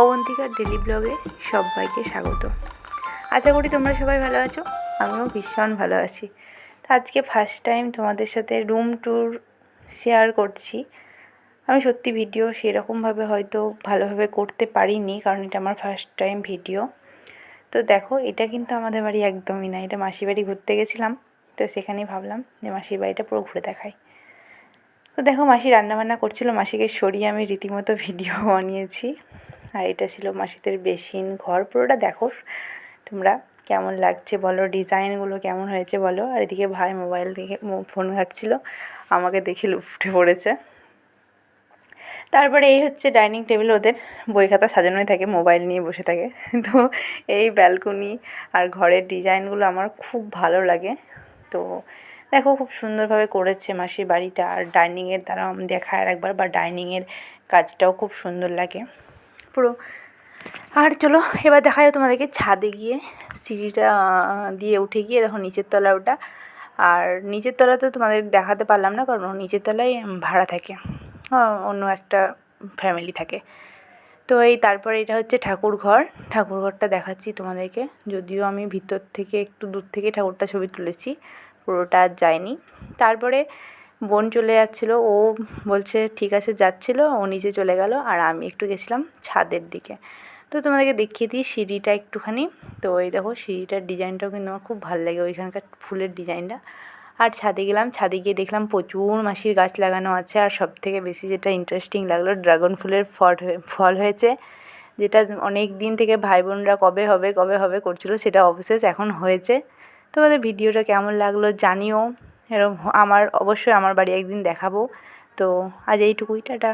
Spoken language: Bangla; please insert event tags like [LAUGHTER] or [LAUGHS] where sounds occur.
অবন্তিকার ডেলি ব্লগে সবাইকে স্বাগত। আশা করি তোমরা সবাই ভালো আছো, আমিও ভীষণ ভালো আছি। তো আজকে ফার্স্ট টাইম তোমাদের সাথে রুম ট্যুর শেয়ার করছি। আমি সত্যি ভিডিও সেরকমভাবে হয়তো ভালোভাবে করতে পারিনি, কারণ এটা আমার ফার্স্ট টাইম ভিডিও তো দেখো, এটা কিন্তু আমাদের বাড়ি একদমই না, এটা মাসির বাড়ি ঘুরতে গেছিলাম। তো সেখানেই ভাবলাম যে মাসির বাড়িটা পুরো ঘুরে দেখাই। তো দেখো, মাসি রান্নাবান্না করছিল, মাসিকে সরিয়ে আমি রীতিমতো ভিডিও [LAUGHS] বানিয়েছি। আর এটা ছিল মাসিদের বেসিন ঘর। পুরোটা দেখো তোমরা কেমন লাগছে বলো, ডিজাইনগুলো কেমন হয়েছে বলো। আর এদিকে ভাই মোবাইল দেখে ফোন ঘাটছিল, আমাকে দেখে উঠে পড়েছে। তারপরে এই হচ্ছে ডাইনিং টেবিল, ওদের বই খাতা সাজানোই থাকে, মোবাইল নিয়ে বসে থাকে। তো এই ব্যালকনি আর ঘরের ডিজাইনগুলো আমার খুব ভালো লাগে। তো দেখো খুব সুন্দরভাবে করেছে মাসির বাড়িটা। আর ডাইনিংয়ের দ্বারা দেখায় আর একবার বা ডাইনিংয়ের কাজটাও খুব সুন্দর লাগে। পুরো। আর চলো, এবার দেখা যায় তোমাদেরকে ছাদে গিয়ে সিঁড়িটা দিয়ে উঠে গিয়ে দেখো নিচের তলা ওটা। আর নিচের তলা তো তোমাদের দেখাতে পারলাম না, কারণ নিচের তলায় ভাড়া থাকে। অন্য একটা ফ্যামিলি থাকে। তো এই তারপরে এটা হচ্ছে ঠাকুর ঘর। ঠাকুর ঘরটা দেখাচ্ছি তোমাদেরকে। যদিও আমি ভিতর থেকে একটু দূর থেকে ঠাকুরটা ছবি তুলেছি, পুরোটা আর যায়নি তারপরে বোন চলে যাচ্ছিল, ও বলছে, ঠিক আছে, যাচ্ছিল। ও নিচে চলে গেল আর আমি একটু গেছিলাম ছাদের দিকে। তো তোমাদেরকে দেখিয়ে দিই সিঁড়িটা একটুখানি। তো এই দেখো সিঁড়িটার ডিজাইনটাও কিন্তু আমার খুব ভালো লাগে, ওইখানকার ফুলের ডিজাইনটা। আর ছাদে গেলাম, ছাদে গিয়ে দেখলাম প্রচুর মাসির গাছ লাগানো আছে আর সব থেকে বেশি যেটা ইন্টারেস্টিং লাগল, ড্রাগন ফুলের ফল ফল হয়েছে। যেটা অনেক দিন থেকে ভাই বোনরা কবে হবে কবে হবে করছিল সেটা অবশেষ এখন হয়েছে। তোমাদের ভিডিওটা কেমন লাগল জানিও। এরকম আমার অবশ্যই আমার বাড়ি একদিন দেখাবো। তো আজ এইটুকুই টাটা।